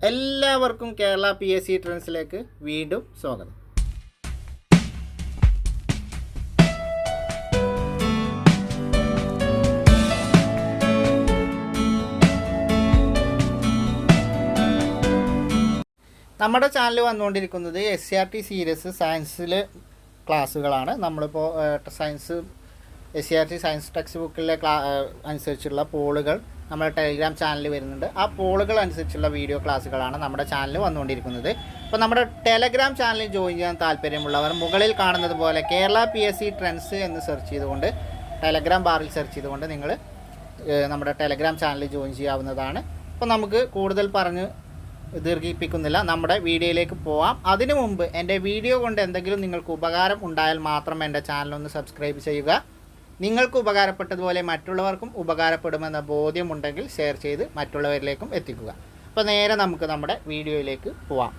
എല്ലാവർക്കും Kerala P S C ട്രെൻഡ്സിലേക്ക് വീണ്ടും സ്വാഗതം. നമ്മുടെ ചാനൽ വന്നുകൊണ്ടിരിക്കുന്നത് S C R T series സയൻസിൽ ക്ലാസ്സുകളാണ് നമ്മളിപ്പോൾ science S C R T science text ബുക്കിലെ ക്ലാ അനുസരിച്ചുള്ള പോളുകൾ നമ്മുടെ ടെലിഗ്രാം ചാനലിൽ വരുന്നുണ്ട്. ആ പോളുകൾ അനുസരിച്ചുള്ള വീഡിയോ ക്ലാസ്സുകളാണ് നമ്മുടെ ചാനൽ വന്നുകൊണ്ടിരിക്കുന്നത്. അപ്പോൾ നമ്മുടെ ടെലഗ്രാം ചാനലിൽ ജോയിൻ ചെയ്യാൻ താല്പര്യമുള്ളവർ മുകളിൽ കാണുന്നത് പോലെ Kerala P S C trends എന്ന് സെർച്ച് ചെയ്തുകൊണ്ട് ടെലഗ്രാം ബാറിൽ സെർച്ച് ചെയ്തുകൊണ്ട് നിങ്ങൾ നമ്മുടെ ടെലഗ്രാം ചാനലിൽ ജോയിൻ ചെയ്യാവുന്നതാണ്. അപ്പോൾ നമുക്ക് കൂടുതൽ പറഞ്ഞ് ദീർഘിപ്പിക്കുന്നില്ല. നമ്മുടെ വീഡിയോയിലേക്ക് പോവാം. അതിനു മുമ്പ് എന്റെ വീഡിയോ കൊണ്ട് എന്തെങ്കിലും നിങ്ങൾക്ക് ഉപകാരം ഉണ്ടായാൽ മാത്രം എന്റെ ചാനലൊന്ന് സബ്സ്ക്രൈബ് ചെയ്യുക. നിങ്ങൾക്ക് ഉപകാരപ്പെട്ടതുപോലെ മറ്റുള്ളവർക്കും ഉപകാരപ്പെടുമെന്ന ബോധ്യമുണ്ടെങ്കിൽ ഷെയർ ചെയ്ത് മറ്റുള്ളവരിലേക്കും എത്തിക്കുക. അപ്പോൾ നേരെ നമുക്ക് നമ്മുടെ വീഡിയോയിലേക്ക് പോവാം.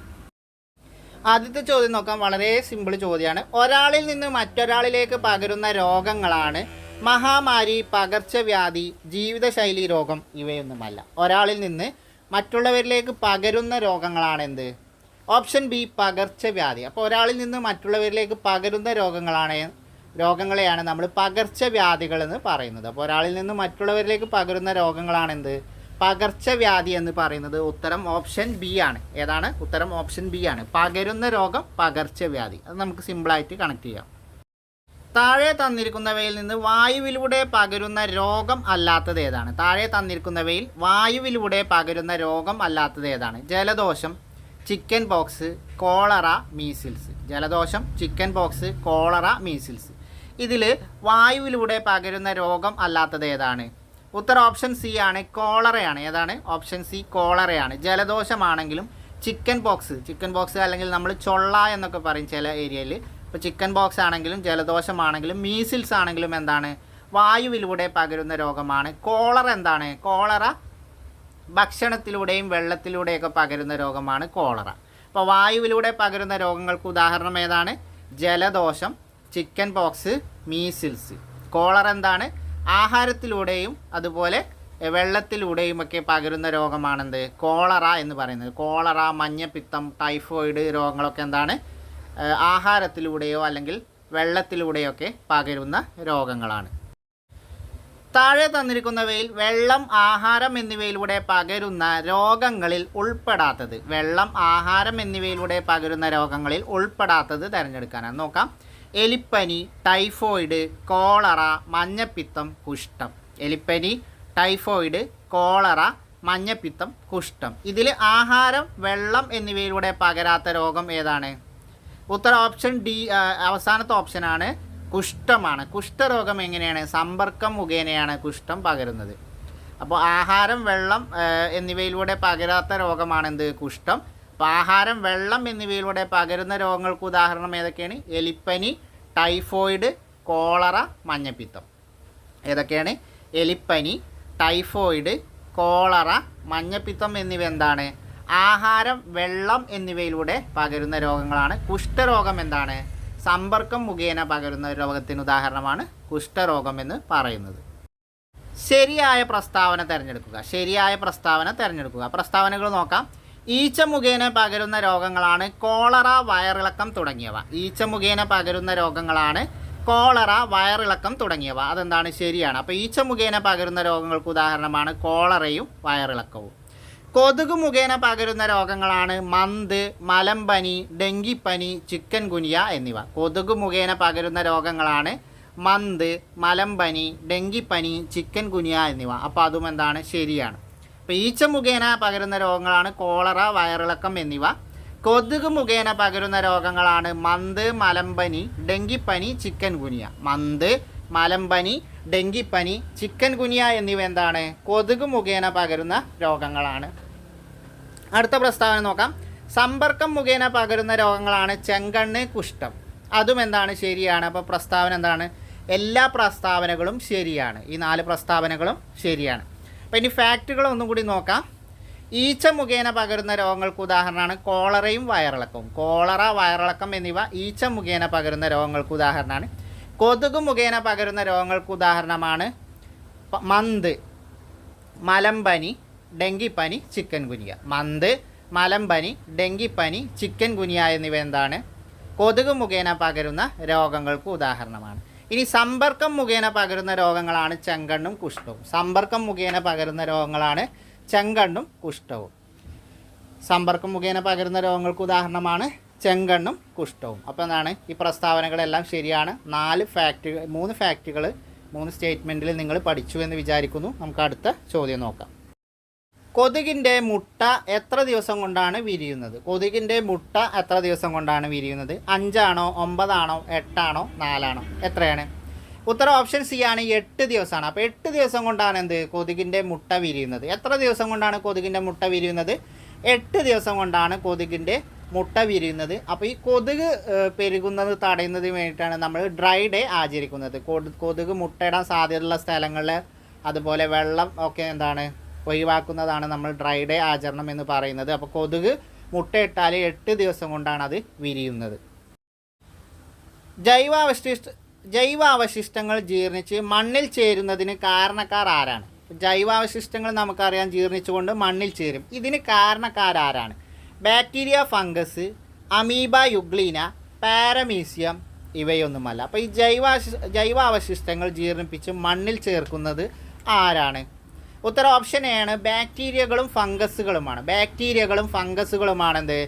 ആദ്യത്തെ ചോദ്യം നോക്കാം. വളരെ സിമ്പിൾ ചോദ്യമാണ്. ഒരാളിൽ നിന്ന് മറ്റൊരാളിലേക്ക് പകരുന്ന രോഗങ്ങളാണ് മഹാമാരി പകർച്ചവ്യാധി ജീവിതശൈലി രോഗം ഇവയൊന്നുമല്ല. ഒരാളിൽ നിന്ന് മറ്റുള്ളവരിലേക്ക് പകരുന്ന രോഗങ്ങളാണ് എന്ത്? ഓപ്ഷൻ ബി പകർച്ചവ്യാധി. അപ്പോൾ ഒരാളിൽ നിന്ന് മറ്റുള്ളവരിലേക്ക് പകരുന്ന രോഗങ്ങളാണ് രോഗങ്ങളെയാണ് നമ്മൾ പകർച്ചവ്യാധികൾ എന്ന് പറയുന്നത്. അപ്പോൾ ഒരാളിൽ നിന്ന് മറ്റുള്ളവരിലേക്ക് പകരുന്ന രോഗങ്ങളാണെന്ത്? പകർച്ചവ്യാധി എന്ന് പറയുന്നത് ഉത്തരം ഓപ്ഷൻ ബി ആണ്. ഏതാണ്? ഉത്തരം ഓപ്ഷൻ ബി ആണ്. പകരുന്ന രോഗം പകർച്ചവ്യാധി. അത് നമുക്ക് സിമ്പിളായിട്ട് കണക്ട് ചെയ്യാം. താഴെ തന്നിരിക്കുന്നവയിൽ നിന്ന് വായുവിലൂടെ പകരുന്ന രോഗം അല്ലാത്തത് ഏതാണ്? താഴെ തന്നിരിക്കുന്നവയിൽ വായുവിലൂടെ പകരുന്ന രോഗം അല്ലാത്തത് ഏതാണ്? ജലദോഷം ചിക്കൻ ബോക്സ് കോളറ മീസിൽസ് ജലദോഷം ചിക്കൻ ബോക്സ് കോളറ മീസിൽസ് ഇതിൽ വായുവിലൂടെ പകരുന്ന രോഗം അല്ലാത്തത് ഏതാണ്? ഉത്തരം ഓപ്ഷൻ സി ആണ് കോളറയാണ്. ഏതാണ്? ഓപ്ഷൻ സി കോളറയാണ്. ജലദോഷമാണെങ്കിലും ചിക്കൻ ബോക്സ് ചിക്കൻ ബോക്സ് അല്ലെങ്കിൽ നമ്മൾ ചൊള്ള എന്നൊക്കെ പറയും ചില ഏരിയയിൽ ഇപ്പോൾ ചിക്കൻ ബോക്സ് ആണെങ്കിലും ജലദോഷമാണെങ്കിലും മീസിൽസ് ആണെങ്കിലും എന്താണ്? വായുവിലൂടെ പകരുന്ന രോഗമാണ്. കോളറ എന്താണ്? കോളറ ഭക്ഷണത്തിലൂടെയും വെള്ളത്തിലൂടെയൊക്കെ പകരുന്ന രോഗമാണ് കോളറ. അപ്പോൾ വായുവിലൂടെ പകരുന്ന രോഗങ്ങൾക്ക് ഉദാഹരണം ഏതാണ്? ജലദോഷം ചിക്കൻ പോക്സ് മീസിൽസ്. കോളറ എന്താണ്? ആഹാരത്തിലൂടെയും അതുപോലെ വെള്ളത്തിലൂടെയും ഒക്കെ പകരുന്ന രോഗമാണെന്ത്? കോളറ എന്ന് പറയുന്നത്. കോളറ മഞ്ഞപ്പിത്തം ടൈഫോയിഡ് രോഗങ്ങളൊക്കെ എന്താണ്? ആഹാരത്തിലൂടെയോ അല്ലെങ്കിൽ വെള്ളത്തിലൂടെയോ ഒക്കെ പകരുന്ന രോഗങ്ങളാണ്. താഴെ തന്നിരിക്കുന്നവയിൽ വെള്ളം ആഹാരം എന്നിവയിലൂടെ പകരുന്ന രോഗങ്ങളിൽ ഉൾപ്പെടാത്തത്. വെള്ളം ആഹാരം എന്നിവയിലൂടെ പകരുന്ന രോഗങ്ങളിൽ ഉൾപ്പെടാത്തത് തിരഞ്ഞെടുക്കാനാണ്. നോക്കാം. എലിപ്പനി ടൈഫോയിഡ് കോളറ മഞ്ഞപ്പിത്തം കുഷ്ഠം. എലിപ്പനി ടൈഫോയിഡ് കോളറ മഞ്ഞപ്പിത്തം കുഷ്ഠം. ഇതിൽ ആഹാരം വെള്ളം എന്നിവയിലൂടെ പകരാത്ത രോഗം ഏതാണ്? ഉത്തര ഓപ്ഷൻ ഡി അവസാനത്തെ ഓപ്ഷനാണ് കുഷ്ഠമാണ്. കുഷ്ഠരോഗം എങ്ങനെയാണ്? സമ്പർക്കം മുഖേനയാണ് കുഷ്ഠം പകരുന്നത്. അപ്പോൾ ആഹാരം വെള്ളം എന്നിവയിലൂടെ പകരാത്ത രോഗമാണെന്ത് കുഷ്ഠം. ആഹാരം വെള്ളം എന്നിവയിലൂടെ പകരുന്ന രോഗങ്ങൾക്ക് ഉദാഹരണം ഏതൊക്കെയാണ്? എലിപ്പനി ടൈഫോയിഡ് കോളറ മഞ്ഞപ്പിത്തം. ഏതൊക്കെയാണ്? എലിപ്പനി ടൈഫോയിഡ് കോളറ മഞ്ഞപ്പിത്തം എന്നിവ എന്താണ്? ആഹാരം വെള്ളം എന്നിവയിലൂടെ പകരുന്ന രോഗങ്ങളാണ്. കുഷ്ഠരോഗം എന്താണ്? സമ്പർക്കം മുഖേന പകരുന്ന രോഗത്തിന് ഉദാഹരണമാണ് കുഷ്ഠരോഗം എന്ന് പറയുന്നത്. ശരിയായ പ്രസ്താവന തിരഞ്ഞെടുക്കുക. ശരിയായ പ്രസ്താവന തിരഞ്ഞെടുക്കുക. പ്രസ്താവനകൾ നോക്കാം. ഈച്ച മുഖേന പകരുന്ന രോഗങ്ങളാണ് കോളറ വയറിളക്കം തുടങ്ങിയവ. ഈച്ച മുഖേന പകരുന്ന രോഗങ്ങളാണ് കോളറ വയറിളക്കം തുടങ്ങിയവ. അതെന്താണ്? ശരിയാണ്. അപ്പോൾ ഈച്ച മുഖേന പകരുന്ന രോഗങ്ങൾക്ക് ഉദാഹരണമാണ് കോളറയും വയറിളക്കവും. കൊതുക് മുഖേന പകരുന്ന രോഗങ്ങളാണ് മന്ത് മലമ്പനി ഡെങ്കിപ്പനി ചിക്കൻ ഗുനിയ എന്നിവ. കൊതുക് മുഖേന പകരുന്ന രോഗങ്ങളാണ് മന്ത് മലമ്പനി ഡെങ്കിപ്പനി ചിക്കൻ ഗുനിയ എന്നിവ. അപ്പോൾ അതും എന്താണ്? ശരിയാണ്. ഈച്ച മുഖേന പകരുന്ന രോഗങ്ങളാണ് കോളറ വയറിളക്കം എന്നിവ. കൊതുക് മുഖേന പകരുന്ന രോഗങ്ങളാണ് മന്ത് മലമ്പനി ഡെങ്കിപ്പനി ചിക്കൻ ഗുനിയ. മന്ത് മലമ്പനി ഡെങ്കിപ്പനി ചിക്കൻ ഗുനിയ എന്നിവ എന്താണ്? കൊതുക് മുഖേന പകരുന്ന രോഗങ്ങളാണ്. അടുത്ത പ്രസ്താവന നോക്കാം. സമ്പർക്കം മുഖേന പകരുന്ന രോഗങ്ങളാണ് ചെങ്കണ്ണ് കുഷ്ഠം. അതും എന്താണ്? ശരിയാണ്. അപ്പോൾ പ്രസ്താവന എന്താണ്? എല്ലാ പ്രസ്താവനകളും ശരിയാണ്. ഈ നാല് പ്രസ്താവനകളും ശരിയാണ്. അപ്പോൾ ഇനി ഫാക്റ്റുകളൊന്നും കൂടി നോക്കാം. ഈച്ച മുഖേന പകരുന്ന രോഗങ്ങൾക്ക് ഉദാഹരണമാണ് കോളറയും വയറിളക്കവും. കോളറ വയറിളക്കം എന്നിവ ഈച്ച മുഖേന പകരുന്ന രോഗങ്ങൾക്ക് ഉദാഹരണമാണ്. കൊതുക് മുഖേന പകരുന്ന രോഗങ്ങൾക്ക് ഉദാഹരണമാണ് മന്ത് മലമ്പനി ഡെങ്കിപ്പനി ചിക്കൻ ഗുനിയ. മന്ത് മലമ്പനി ഡെങ്കിപ്പനി ചിക്കൻ ഗുനിയ എന്നിവ എന്താണ്? കൊതുക് മുഖേന പകരുന്ന രോഗങ്ങൾക്ക് ഉദാഹരണമാണ്. ഇനി സമ്പർക്കം മുഖേന പകരുന്ന രോഗങ്ങളാണ് ചെങ്കണ്ണും കുഷ്ഠവും. സമ്പർക്കം മുഖേന പകരുന്ന രോഗങ്ങളാണ് ചെങ്കണ്ണും കുഷ്ഠവും. സമ്പർക്കം മുഖേന പകരുന്ന രോഗങ്ങൾക്ക് ഉദാഹരണമാണ് ചെങ്കണ്ണും കുഷ്ഠവും. അപ്പോൾ എന്താണ്? ഈ പ്രസ്താവനകളെല്ലാം ശരിയാണ്. നാല് ഫാക്റ്റ് മൂന്ന് ഫാക്റ്റുകൾ മൂന്ന് സ്റ്റേറ്റ്മെന്റിൽ നിങ്ങൾ പഠിച്ചു എന്ന് വിചാരിക്കുന്നു. നമുക്ക് അടുത്ത ചോദ്യം നോക്കാം. കൊതുകിന്റെ മുട്ട എത്ര ദിവസം കൊണ്ടാണ് വിരിയുന്നത്? കൊതുകിന്റെ മുട്ട എത്ര ദിവസം കൊണ്ടാണ് വിരിയുന്നത്? അഞ്ചാണോ ഒമ്പതാണോ എട്ടാണോ നാലാണോ? എത്രയാണ്? ഉത്തരം ഓപ്ഷൻ സി ആണ്. എട്ട് ദിവസമാണ്. അപ്പോൾ എട്ട് ദിവസം കൊണ്ടാണ് എന്ത്? കൊതുകിന്റെ മുട്ട വിരിയുന്നത്. എത്ര ദിവസം കൊണ്ടാണ് കൊതുകിന്റെ മുട്ട വിരിയുന്നത്? എട്ട് ദിവസം കൊണ്ടാണ് കൊതുകിന്റെ മുട്ട വിരിയുന്നത്. അപ്പോൾ ഈ കൊതുക് പെരുകുന്നത് തടയുന്നതിന് വേണ്ടിയിട്ടാണ് നമ്മൾ ഡ്രൈ ഡേ ആചരിക്കുന്നത്. കൊതു- കൊതുക് മുട്ടയിടാൻ സാധ്യതയുള്ള സ്ഥലങ്ങളിൽ അതുപോലെ വെള്ളം ഒക്കെ എന്താണ്? ഒഴിവാക്കുന്നതാണ് നമ്മൾ ഡ്രൈ ഡേ ആചരണം എന്ന് പറയുന്നത്. അപ്പോൾ കൊതുക് മുട്ടയിട്ടാൽ എട്ട് ദിവസം കൊണ്ടാണ് അത് വിരിയുന്നത്. ജൈവാവശിഷ്ട ജൈവാവശിഷ്ടങ്ങൾ ജീർണിച്ച് മണ്ണിൽ ചേരുന്നതിന് കാരണക്കാർ ആരാണ്? ജൈവാവശിഷ്ടങ്ങൾ നമുക്കറിയാം ജീർണിച്ചുകൊണ്ട് മണ്ണിൽ ചേരും. ഇതിന് കാരണക്കാരാരാണ് bacteria fungus amoeba euglena paramecium ഇവയൊന്നുമല്ല. അപ്പോൾ ഈ ജൈവാശി ജൈവാവശിഷ്ടങ്ങൾ ജീർണിപ്പിച്ച് മണ്ണിൽ ചേർക്കുന്നത് ആരാണ്? ഉത്തരം ഓപ്ഷൻ എ ആണ് ബാക്ടീരിയകളും ഫംഗസുകളുമാണ് ബാക്ടീരിയകളും ഫംഗസുകളുമാണെന്ത്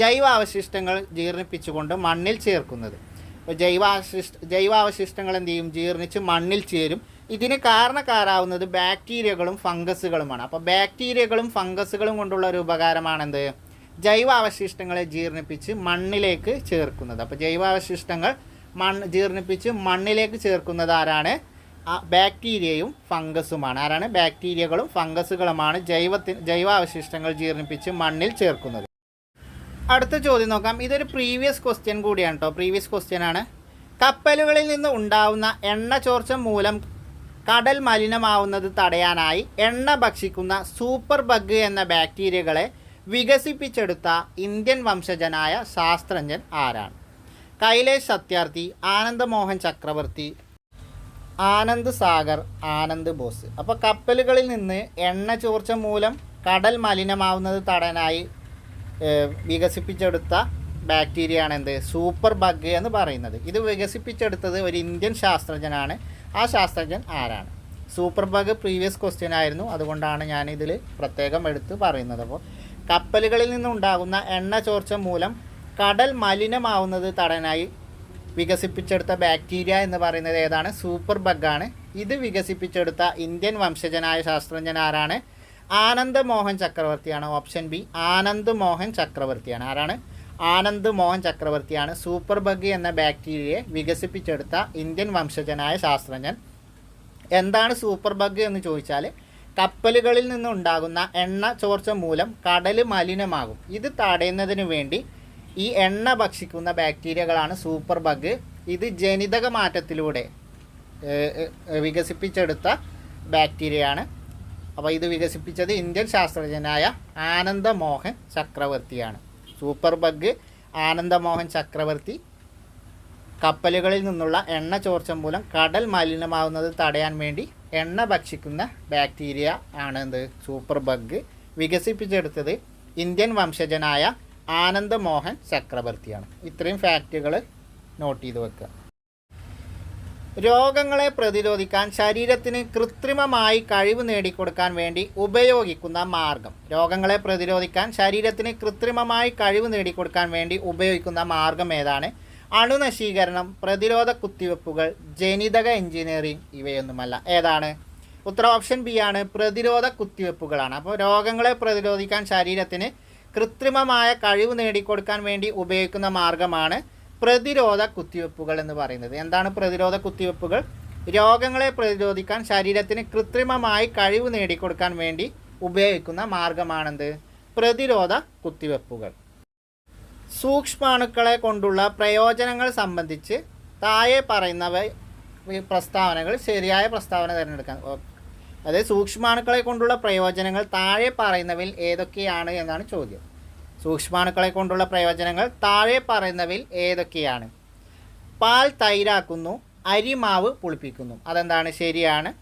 ജൈവാവശിഷ്ടങ്ങൾ ജീർണിപ്പിച്ചുകൊണ്ട് മണ്ണിൽ ചേർക്കുന്നത്. ജൈവാവശിഷ്ട ജൈവാവശിഷ്ടങ്ങൾ എന്ത് ചെയ്യും? ജീർണിച്ച് മണ്ണിൽ ചേരും. ഇതിന് കാരണക്കാരാവുന്നത് ബാക്ടീരിയകളും ഫംഗസുകളുമാണ് അപ്പോൾ ബാക്ടീരിയകളും ഫംഗസുകളും കൊണ്ടുള്ള ഒരു ഉപകാരമാണെന്ത്? ജൈവാവശിഷ്ടങ്ങളെ ജീർണിപ്പിച്ച് മണ്ണിലേക്ക് ചേർക്കുന്നത്. അപ്പോൾ ജൈവാവശിഷ്ടങ്ങൾ മണ്ണ് ജീർണിപ്പിച്ച് മണ്ണിലേക്ക് ചേർക്കുന്നത് ആരാണ്? ബാക്ടീരിയയും ഫംഗസുമാണ്. ആരാണ്? ബാക്ടീരിയകളും ഫംഗസുകളുമാണ് ജൈവത്തിന് ജൈവാവശിഷ്ടങ്ങൾ ജീർണിപ്പിച്ച് മണ്ണിൽ ചേർക്കുന്നത്. അടുത്ത ചോദ്യം നോക്കാം. ഇതൊരു പ്രീവിയസ് ക്വസ്റ്റ്യൻ കൂടിയാണ് കേട്ടോ പ്രീവിയസ് ക്വസ്റ്റ്യൻ ആണ്. കപ്പലുകളിൽ നിന്ന് ഉണ്ടാവുന്ന എണ്ണ ചോർച്ച മൂലം കടൽ മലിനമാവുന്നത് തടയാനായി എണ്ണ ഭക്ഷിക്കുന്ന സൂപ്പർ ബഗ് എന്ന ബാക്ടീരിയകളെ വികസിപ്പിച്ചെടുത്ത ഇന്ത്യൻ വംശജനായ ശാസ്ത്രജ്ഞൻ ആരാണ്? കൈലേഷ് സത്യാർത്ഥി ആനന്ദമോഹൻ ചക്രവർത്തി ആനന്ദ് സാഗർ ആനന്ദ് ബോസ്. അപ്പോൾ കപ്പലുകളിൽ നിന്ന് എണ്ണ ചോർച്ച മൂലം കടൽ മലിനമാവുന്നത് തടയാനായി വികസിപ്പിച്ചെടുത്ത ബാക്ടീരിയ ആണ് എന്ത്? സൂപ്പർ ബഗ് എന്ന് പറയുന്നത്. ഇത് വികസിപ്പിച്ചെടുത്തത് ഒരു ഇന്ത്യൻ ശാസ്ത്രജ്ഞനാണ്. ആ ശാസ്ത്രജ്ഞൻ ആരാണ്? സൂപ്പർ ബഗ് പ്രീവിയസ് ക്വസ്റ്റ്യൻ ആയിരുന്നു. അതുകൊണ്ടാണ് ഞാൻ ഇതിൽ പ്രത്യേകം എടുത്ത് പറയുന്നത്. അപ്പോൾ കപ്പലുകളിൽ നിന്നുണ്ടാകുന്ന എണ്ണ ചോർച്ച മൂലം കടൽ മലിനമാവുന്നത് തടയാനായി വികസിപ്പിച്ചെടുത്ത ബാക്ടീരിയ എന്ന് പറയുന്നത് ഏതാണ്? സൂപ്പർ ബഗ്ഗാണ് ഇത് വികസിപ്പിച്ചെടുത്ത ഇന്ത്യൻ വംശജനായ ശാസ്ത്രജ്ഞൻ ആരാണ്? ആനന്ദ് മോഹൻ ചക്രവർത്തിയാണ് ഓപ്ഷൻ ബി ആനന്ദ് മോഹൻ ചക്രവർത്തിയാണ്. ആരാണ്? ആനന്ദ് മോഹൻ ചക്രവർത്തിയാണ് സൂപ്പർ ബഗ് എന്ന ബാക്ടീരിയയെ വികസിപ്പിച്ചെടുത്ത ഇന്ത്യൻ വംശജനായ ശാസ്ത്രജ്ഞൻ. എന്താണ് സൂപ്പർ ബഗ് എന്ന് ചോദിച്ചാൽ കപ്പലുകളിൽ നിന്നുണ്ടാകുന്ന എണ്ണ ചോർച്ച മൂലം കടൽ മലിനമാകും. ഇത് തടയുന്നതിന് വേണ്ടി ഈ എണ്ണ ഭക്ഷിക്കുന്ന ബാക്ടീരിയകളാണ് സൂപ്പർ ബഗ്. ഇത് ജനിതക മാറ്റത്തിലൂടെ വികസിപ്പിച്ചെടുത്ത ബാക്ടീരിയയാണ്. അപ്പോൾ ഇത് വികസിപ്പിച്ചത് ഇന്ത്യൻ ശാസ്ത്രജ്ഞനായ Anandamohan ചക്രവർത്തിയാണ്. Super bug Anandamohan Chakravarthy. കപ്പലുകളിൽ നിന്നുള്ള എണ്ണ ചോർച്ച മൂലം കടൽ മലിനമാവുന്നത് തടയാൻ വേണ്ടി എണ്ണ ഭക്ഷിക്കുന്ന ബാക്ടീരിയ ആണ് എന്ത് സൂപ്പർ ബഗ്. വികസിപ്പിച്ചെടുത്തത് ഇന്ത്യൻ വംശജനായ ആനന്ദ് മോഹൻ ചക്രവർത്തിയാണ് ഇത്രയും ഫാക്റ്റുകൾ നോട്ട് ചെയ്ത് വെക്കുക. രോഗങ്ങളെ പ്രതിരോധിക്കാൻ ശരീരത്തിന് കൃത്രിമമായി കഴിവ് നേടിക്കൊടുക്കാൻ വേണ്ടി ഉപയോഗിക്കുന്ന മാർഗം. രോഗങ്ങളെ പ്രതിരോധിക്കാൻ ശരീരത്തിന് കൃത്രിമമായി കഴിവ് നേടിക്കൊടുക്കാൻ വേണ്ടി ഉപയോഗിക്കുന്ന മാർഗം ഏതാണ്? അണുനശീകരണം പ്രതിരോധ കുത്തിവെപ്പുകൾ ജനിതക എഞ്ചിനീയറിംഗ് ഇവയൊന്നുമല്ല. ഏതാണ്? ഉത്തര ഓപ്ഷൻ ബി ആണ്. പ്രതിരോധ കുത്തിവെപ്പുകളാണ്. അപ്പോൾ രോഗങ്ങളെ പ്രതിരോധിക്കാൻ ശരീരത്തിന് കൃത്രിമമായ കഴിവ് നേടിക്കൊടുക്കാൻ വേണ്ടി ഉപയോഗിക്കുന്ന മാർഗമാണ് പ്രതിരോധ കുത്തിവെപ്പുകൾ എന്ന് പറയുന്നത്. എന്താണ് പ്രതിരോധ കുത്തിവെപ്പുകൾ? രോഗങ്ങളെ പ്രതിരോധിക്കാൻ ശരീരത്തിന് കൃത്രിമമായി കഴിവ് നേടിക്കൊടുക്കാൻ വേണ്ടി ഉപയോഗിക്കുന്ന മാർഗമാണെന്ത്? പ്രതിരോധ കുത്തിവെപ്പുകൾ. സൂക്ഷ്മാണുക്കളെ കൊണ്ടുള്ള പ്രയോജനങ്ങൾ സംബന്ധിച്ച് താഴെ പറയുന്നവ പ്രസ്താവനകൾ ശരിയായ പ്രസ്താവന തിരഞ്ഞെടുക്കാൻ അതായത് സൂക്ഷ്മാണുക്കളെ കൊണ്ടുള്ള പ്രയോജനങ്ങൾ താഴെ പറയുന്നവയിൽ ഏതൊക്കെയാണ് എന്നാണ് ചോദ്യം. സൂക്ഷ്മാണുക്കളെ കൊണ്ടുള്ള പ്രയോജനങ്ങൾ താഴെ പറയുന്നവയിൽ ഏതൊക്കെയാണ്? പാൽ തൈരാക്കുന്നു അരിമാവ് പുളിപ്പിക്കുന്നു. അതെന്താണ്? ശരിയാണ്.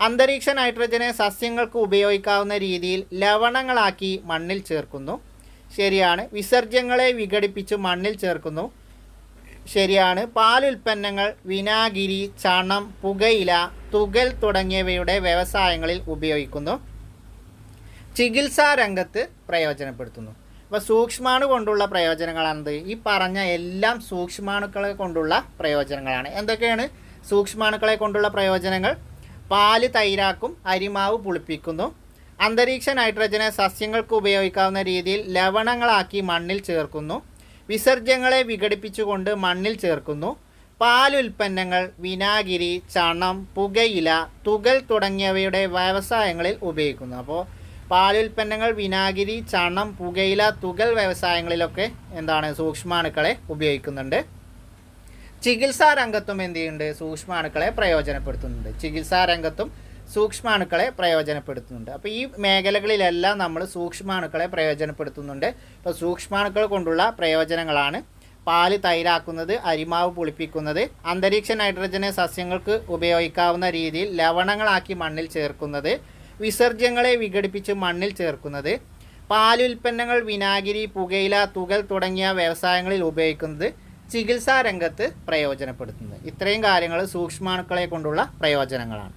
അന്തരീക്ഷ നൈട്രജനെ സസ്യങ്ങൾക്ക് ഉപയോഗിക്കാവുന്ന രീതിയിൽ ലവണങ്ങളാക്കി മണ്ണിൽ ചേർക്കുന്നു. ശരിയാണ്. വിസർജ്യങ്ങളെ വിഘടിപ്പിച്ച് മണ്ണിൽ ചേർക്കുന്നു. ശരിയാണ്. പാലുൽപ്പന്നങ്ങൾ വിനാഗിരി ചണം പുകയില തുകൽ തുടങ്ങിയവയുടെ വ്യവസായങ്ങളിൽ ഉപയോഗിക്കുന്നു. ചികിത്സാ രംഗത്ത് പ്രയോജനപ്പെടുത്തുന്നു. അപ്പോൾ സൂക്ഷ്മാണു കൊണ്ടുള്ള പ്രയോജനങ്ങളാണത്. ഈ പറഞ്ഞ എല്ലാം സൂക്ഷ്മാണുക്കളെ കൊണ്ടുള്ള പ്രയോജനങ്ങളാണ്. എന്തൊക്കെയാണ് സൂക്ഷ്മാണുക്കളെ കൊണ്ടുള്ള പ്രയോജനങ്ങൾ? പാൽ തൈരാക്കും അരിമാവ് പുളിപ്പിക്കുന്നു. അന്തരീക്ഷ നൈട്രജനെ സസ്യങ്ങൾക്ക് ഉപയോഗിക്കാവുന്ന രീതിയിൽ ലവണങ്ങളാക്കി മണ്ണിൽ ചേർക്കുന്നു. വിസർജ്യങ്ങളെ വിഘടിപ്പിച്ചുകൊണ്ട് മണ്ണിൽ ചേർക്കുന്നു. പാലുൽപ്പന്നങ്ങൾ വിനാഗിരി ചണം പുകയില തുകൽ തുടങ്ങിയവയുടെ വ്യവസായങ്ങളിൽ ഉപയോഗിക്കുന്നു. അപ്പോൾ പാലുൽപ്പന്നങ്ങൾ വിനാഗിരി ചണം പുകയില തുകൽ വ്യവസായങ്ങളിലൊക്കെ എന്താണ് സൂക്ഷ്മാണുക്കളെ ഉപയോഗിക്കുന്നുണ്ട്. ചികിത്സാ രംഗത്തും എന്ത് ചെയ്യുന്നുണ്ട്? സൂക്ഷ്മാണുക്കളെ പ്രയോജനപ്പെടുത്തുന്നുണ്ട്. ചികിത്സാ രംഗത്തും സൂക്ഷ്മാണുക്കളെ പ്രയോജനപ്പെടുത്തുന്നുണ്ട്. അപ്പോൾ ഈ മേഖലകളിലെല്ലാം നമ്മൾ സൂക്ഷ്മാണുക്കളെ പ്രയോജനപ്പെടുത്തുന്നുണ്ട്. അപ്പോൾ സൂക്ഷ്മാണുക്കൾ കൊണ്ടുള്ള പ്രയോജനങ്ങളാണ് പാൽ തൈരാക്കുന്നത് അരിമാവ് പുളിപ്പിക്കുന്നത് അന്തരീക്ഷ നൈട്രജനെ സസ്യങ്ങൾക്ക് ഉപയോഗിക്കാവുന്ന രീതിയിൽ ലവണങ്ങളാക്കി മണ്ണിൽ ചേർക്കുന്നത് വിസർജ്യങ്ങളെ വിഘടിപ്പിച്ച് മണ്ണിൽ ചേർക്കുന്നത് പാലുൽപ്പന്നങ്ങൾ വിനാഗിരി പുകയില തുകൽ തുടങ്ങിയ വ്യവസായങ്ങളിൽ ഉപയോഗിക്കുന്നത് ചികിത്സാ രംഗത്ത് പ്രയോജനപ്പെടുത്തുന്നത്. ഇത്രയും കാര്യങ്ങൾ സൂക്ഷ്മാണുക്കളെ കൊണ്ടുള്ള പ്രയോജനങ്ങളാണ്.